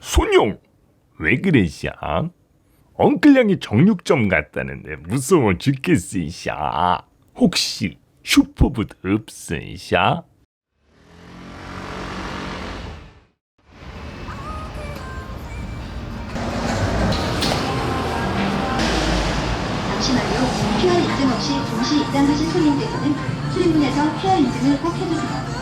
손용 왜 그러시야? 엉클량이 정육점 갔다는데 무서워 죽겠으시야. 혹시 슈퍼붓 없으시야? 잠시만요. QR 인증 없이 동시 입장하신 손님께서는 출입문에서 QR 인증을 꼭 해주세요.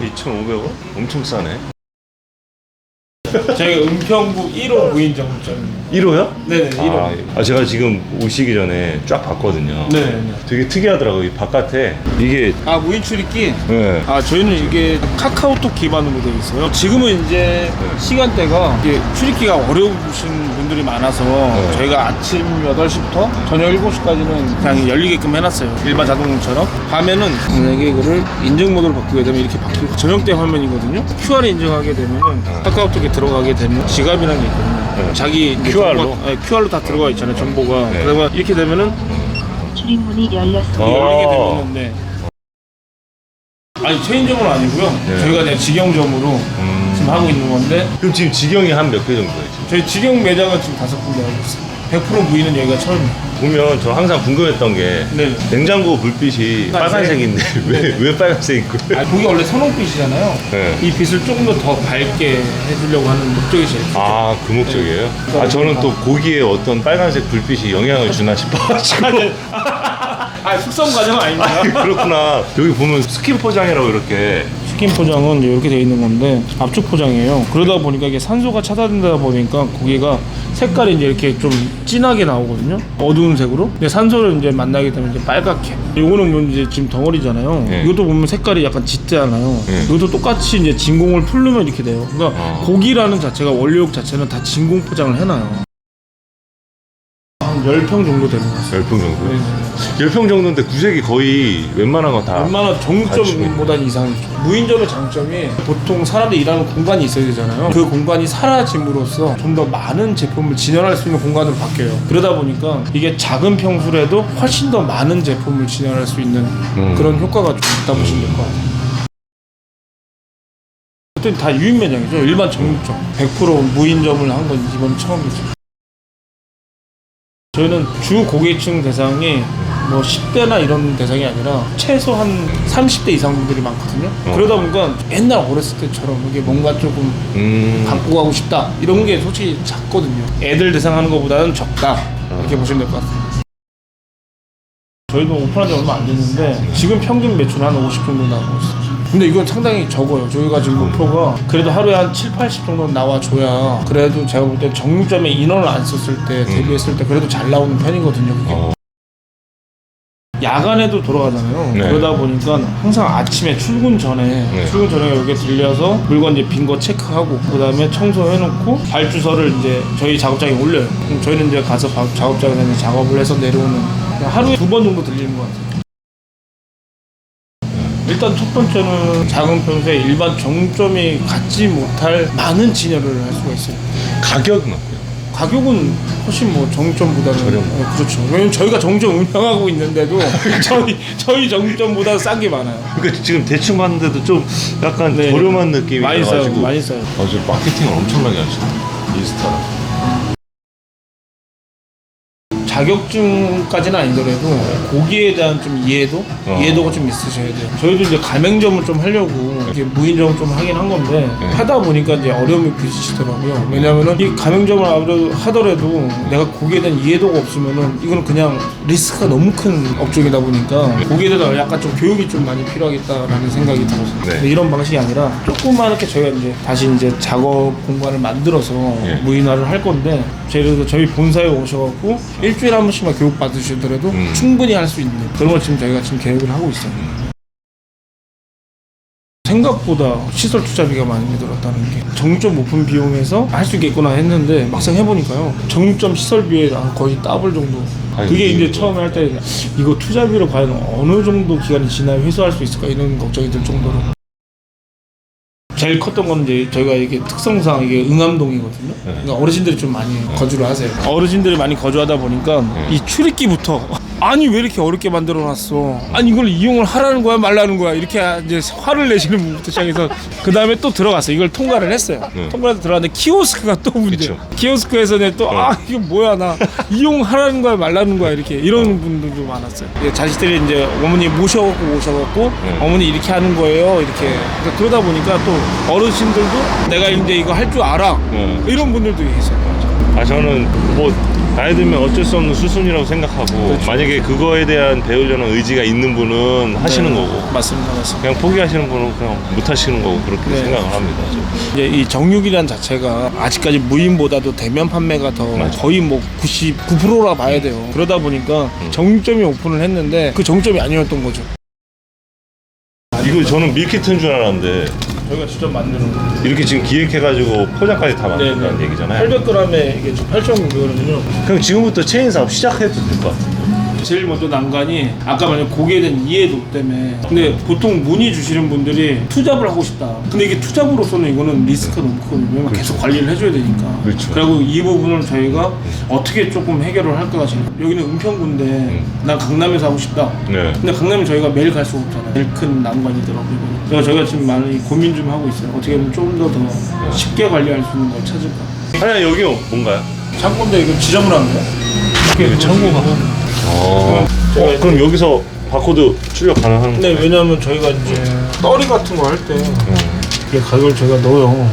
2,500원? 엄청 싸네 저희가 은평구 1호 무인 정점입니다. 1호요? 네네, 1호. 아, 아, 제가 지금 오시기 전에 쫙 봤거든요 네네. 되게 특이하더라고요 이 바깥에 이게 아, 무인 출입기? 네. 아, 저희는 이게 카카오톡 기반으로 되어 있어요. 지금은 이제 시간대가 이게 출입기가 어려우신 분들이 많아서 네. 저희가 아침 8시부터 저녁 7시까지는 그냥 열리게끔 해놨어요. 일반 자동차처럼. 밤에는 만약에 이거를 인증 모드로 바꾸게 되면 이렇게 바뀌고 저녁 때 화면이거든요. QR 인증하게 되면은 카카오톡에 들어가게 되면 지갑이라는 게 있거든요. 네. 자기 이제 QR 로? 정보가- 네, QR로 다 들어가 있잖아요. 정보가. 네. 그러면 이렇게 되면은 출입문이 열렸습니다. 어. 열리게 되면은 네. 아니 체인점은 아니고요. 네. 저희가 그냥 직영점으로 음. 지금 하고 있는 건데 그럼 지금 직영이 한 몇 개 정도예요? 저희 직영 매장은 지금 다섯 군데 하고 있어요. 100% 무인은 여기가 처음이에요. 보면 저 항상 궁금했던 게 네. 냉장고 불빛이 빨간색인데 왜, 왜 빨간색인 거예요? 아, 그게 원래 선홍빛이잖아요. 네. 이 빛을 조금 더 더 밝게 해주려고 하는 목적이 제일 크죠. 아, 그 목적이에요? 아, 저는 또 고기에 어떤 빨간색 불빛이 영향을 주나 싶어가지고. 아, 숙성 과정은 아닙니다. 그렇구나. 여기 보면 스킨 포장이라고 이렇게. 스킨 포장은 이렇게 되어 있는 건데 압축 포장이에요. 그러다 보니까 이게 산소가 차단되다 보니까 고기가 색깔이 이제 이렇게 좀 진하게 나오거든요. 어두운 색으로. 근데 산소를 이제 만나게 되면 이제 빨갛게. 요거는 뭐 이제 지금 덩어리잖아요. 네. 이것도 보면 색깔이 약간 짙잖아요. 네. 이것도 똑같이 이제 진공을 풀르면 이렇게 돼요. 그러니까 어. 고기라는 자체가 원료욕 자체는 다 진공 포장을 해놔요. 한 10평 정도 되는 것 같아요. 10평 정도? 네. 10평 정도인데 구색이 거의 웬만한 거 다. 웬만한 정점보다 이상이죠. 무인점의 장점이 보통 사람들이 일하는 공간이 있어야 되잖아요. 그 공간이 사라짐으로써 좀 더 많은 제품을 진열할 수 있는 공간으로 바뀌어요. 그러다 보니까 이게 작은 평수라도 훨씬 더 많은 제품을 진열할 수 있는 음. 그런 효과가 좀 있다 보시면 될 것 같아요. 그때 다 유인 매장이죠. 일반 정육점. 100% 무인점을 한 건 이번 처음이죠. 저희는 주 고객층 대상이 뭐 10대나 이런 대상이 아니라 최소 한 30대 이상 분들이 많거든요. 어. 그러다 보니까 옛날 어렸을 때처럼 이게 뭔가 조금 음. 갖고 가고 싶다 이런 게 솔직히 작거든요. 애들 대상하는 것보다는 적다 이렇게 보시면 될 것 같아요. 저희도 오픈한 지 얼마 안 됐는데 지금 평균 매출 한 50 정도 나오고 있어요. 근데 이건 상당히 적어요. 저희가 지금 목표가 그래도 하루에 한 7, 80 정도 나와줘야 그래도 제가 볼 때 정육점에 인원을 안 썼을 때 대비했을 때 그래도 잘 나오는 편이거든요. 그게. 어. 야간에도 돌아가잖아요. 네. 그러다 보니까 항상 아침에 출근 전에 네. 출근 전에 여기 들려서 물건 이제 빈 거 체크하고 그다음에 청소해놓고 발주서를 이제 저희 작업장에 올려요. 그럼 저희는 이제 가서 바- 작업장에서 이제 작업을 해서 내려오는 그냥 하루에 두 번 정도 들리는 것 같아요. 일단 첫 번째는 작은 평소에 일반 정점이 갖지 못할 많은 진열을 할 수가 있어요. 가격은 어때요? 가격은 훨씬 뭐 정점보다는 저렴. 어, 그렇죠. 왜냐면 저희가 정점 운영하고 있는데도 저희 저희 정점보다 싼 게 많아요. 그러니까 지금 대충 봤는데도 좀 약간 네. 저렴한 느낌이 많이 써요. 많이 써요. 아, 저 마케팅을 엄청나게 하시네. 인스타랑. 자격증까지는 아니더라도 고기에 대한 좀 이해도 어. 이해도가 좀 있으셔야 돼요. 저희도 이제 가맹점을 좀 하려고 이렇게 무인점을 좀 하긴 한 건데 네. 하다 보니까 이제 어려움이 부딪히더라고요. 왜냐하면은 이 가맹점을 아무래도 하더라도 내가 고기에 대한 이해도가 없으면은 이거는 그냥 리스크가 너무 큰 업종이다 보니까 고기에 대한 약간 좀 교육이 좀 많이 필요하겠다라는 생각이 들어서 네. 근데 이런 방식이 아니라 조그맣게 저희가 이제 다시 이제 작업 공간을 만들어서 예. 무인화를 할 건데 예를 들어 저희 본사에 오셔갖고 일주일 에 한 번씩만 교육 받으시더라도 음. 충분히 할 수 있는 그런 걸 지금 저희가 지금 계획을 하고 있어요. 생각보다 시설 투자비가 많이 들었다는 게 정육점 오픈 비용에서 할 수 있겠구나 했는데 막상 해보니까요 정육점 시설비에 한 거의 더블 정도 그게 이제. 처음에 할 때 이거 투자비로 과연 어느 정도 기간이 지나야 회수할 수 있을까 이런 걱정이 들 정도로 제일 컸던 건 이제 저희가 이게 특성상 이게 응암동이거든요. 그러니까 어르신들이 좀 많이 거주를 하세요. 어르신들이 많이 거주하다 보니까 이 출입기부터 아니 왜 이렇게 어렵게 만들어 놨어? 아니 이걸 이용을 하라는 거야 말라는 거야? 이렇게 이제 화를 내시는 분부터 시작해서 그 다음에 또 들어갔어요. 이걸 통과를 했어요. 네. 통과해서 들어갔는데 키오스크가 또 문제. 그쵸. 키오스크에서는 또아 이거 뭐야 나 이용하라는 거야 말라는 거야 이렇게 이런 분들도 많았어요. 이제 자식들이 이제 어머니 모셔갖고 모셔갖고 네. 어머니 이렇게 하는 거예요 이렇게 그러니까 그러다 보니까 또 어르신들도 내가 이제 이거 할 줄 알아 네. 이런 분들도 계세요. 아 저는 뭐 나이 들면 어쩔 수 없는 수순이라고 생각하고 만약에 그거에 대한 배우려는 의지가 있는 분은 하시는 네. 거고 맞습니다, 맞습니다. 그냥 포기하시는 분은 그냥 못 하시는 거고 그렇게 네. 생각을 합니다. 저. 이제 이 정육이란 자체가 아직까지 무인보다도 대면 판매가 더 맞아. 거의 뭐 99%라 봐야 돼요. 그러다 보니까 정육점이 오픈을 했는데 그 정점이 아니었던 거죠. 이거 저는 밀키트인 줄 알았는데 저희가 직접 만드는 거. 이렇게 지금 기획해가지고 포장까지 다 만든다는 얘기잖아요. 800g에 이게 8,900원이거든요. 그럼 지금부터 체인 사업 시작해도 될 것 같아요. 제일 먼저 난관이 아까 말한 고객에 대한 이해도 때문에 근데 보통 문의 주시는 분들이 투잡을 하고 싶다 근데 이게 투잡으로서는 이거는 리스크가 너무 크거든요 왜냐면 계속 관리를 해줘야 되니까 그렇죠. 리고이 부분을 저희가 어떻게 조금 해결을 할까가 지금 여기는 은평구인데 난 강남에서 하고 싶다 네. 근데 강남에 저희가 매일 갈 수가 없잖아요 제일 큰 난관이더라고요 이거는. 그래서 저희가 지금 많이 고민 좀 하고 있어요 어떻게 하면 좀더더 쉽게 관리할 수 있는 걸 찾을까 하나 여기 뭔가요? 창고인데 이거 지점을 하는 거야? 여기 창고가? 어. 제가 어, 그럼 여기서 바코드 출력 가능한 근데 왜냐면 저희가 이제 떨이 같은 거 할 때 이게 가격을 저희가 넣어요.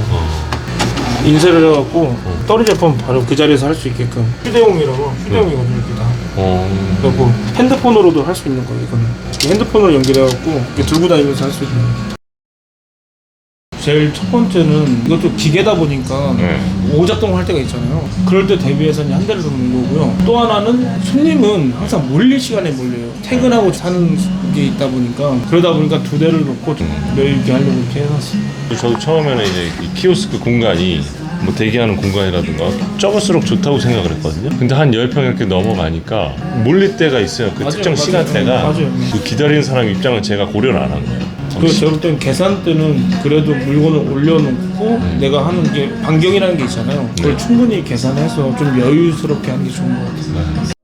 인쇄를 해갖고 떨이 제품 바로 그 자리에서 할 수 있게끔 휴대용이라고 휴대용이거든요 이게 다. 어. 그리고 핸드폰으로도 할 수 있는 거예요 이거는. 핸드폰으로 연결해갖고 이렇게 들고 다니면서 할 수 있는. 제일 첫 번째는 이것도 기계다 보니까 네. 오작동을 할 때가 있잖아요. 그럴 때 대비해서 이제 한 대를 놓는 거고요. 또 하나는 손님은 항상 몰릴 시간에 몰려요. 퇴근하고 사는 게 있다 보니까 그러다 보니까 두 대를 놓고 좀 여유 있게 하려고 이렇게 해놨어요. 저도 처음에는 이제 이 키오스크 공간이 뭐 대기하는 공간이라든가 적을수록 좋다고 생각을 했거든요. 근데 한 10평 이렇게 넘어가니까 몰릴 때가 있어요. 그 맞아요, 특정 맞아요. 시간대가 맞아요. 그 기다리는 사람 입장을 제가 고려를 안 한 거예요. 그리고 제가 볼 때는 계산 때는 그래도 물건을 올려놓고 내가 하는 게 반경이라는 게 있잖아요. 그걸 네. 충분히 계산해서 좀 여유스럽게 하는 게 좋은 것 같아요.